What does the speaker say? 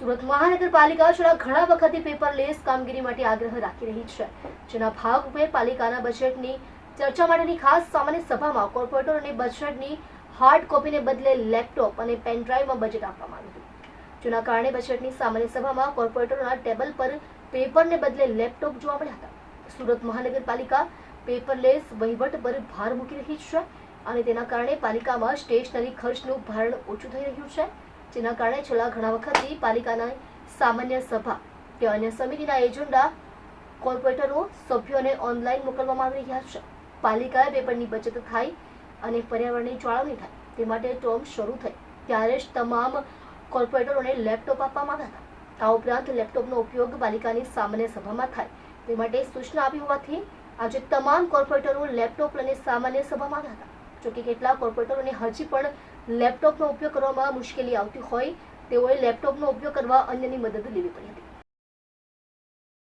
સુરત મહાનગરપાલિકા છેલ્લા ઘણા વખતથી પેપરલેસ કામગીરી માટે આગ્રહ રાખી રહી છે. જેના ભાગરૂપે પાલિકાના બજેટની ચર્ચા માટેની ખાસ સામાન્ય સભામાં કોર્પોરેટરોને બજેટની હાર્ડ કોપીને બદલે લેપટોપ અને પેનડ્રાઈવમાં બજેટ આપવામાં આવ્યું જેના કારણે બજેટની સામાન્ય સભામાં કોર્પોરેટરોના ટેબલ પર પેપરને બદલે લેપટોપ જોવા મળ્યા હતા. સુરત મહાનગરપાલિકા પેપરલેસ વહીવટ પર ભાર મૂકી રહી છે અને તેના કારણે પાલિકામાં સ્ટેશનરી ખર્ચનું ભારણ ઓછું થઈ રહ્યું છે. જેના કારણે છેલ્લા ઘણા વખતથી પાલિકાના સામાન્ય સભા કે અન્ય સમિતિના એજન્ડા, કોર્પોરેટરો, સભ્યોને ઓનલાઈન મોકલવામાં આવી રહ્યા છે. પાલિકાએ પેપરની બચત થાય અને પર્યાવરણની જાળવણી થાય, તે માટે ટર્મ શરૂ થઈ, ત્યારે જ તમામ કોર્પોરેટરોને લેપટોપ આપવામાં આવ્યા હતા. આ ઉપરાંત લેપટોપનો ઉપયોગ પાલિકાની સામાન્ય સભામાં થાય, તે માટે સૂચના આપી હોવાથી આજે તમામ કોર્પોરેટરો લેપટોપ લઈને સામાન્ય સભામાં આવ્યા હતા. જોકે કેટલાક કોર્પોરેટરોને હજી પણ લેપટોપનો ઉપયોગ કરવામાં મુશ્કેલી આવતી હોય, તેઓએ લેપટોપનો ઉપયોગ કરવા અન્યની મદદ લેવી પડી હતી.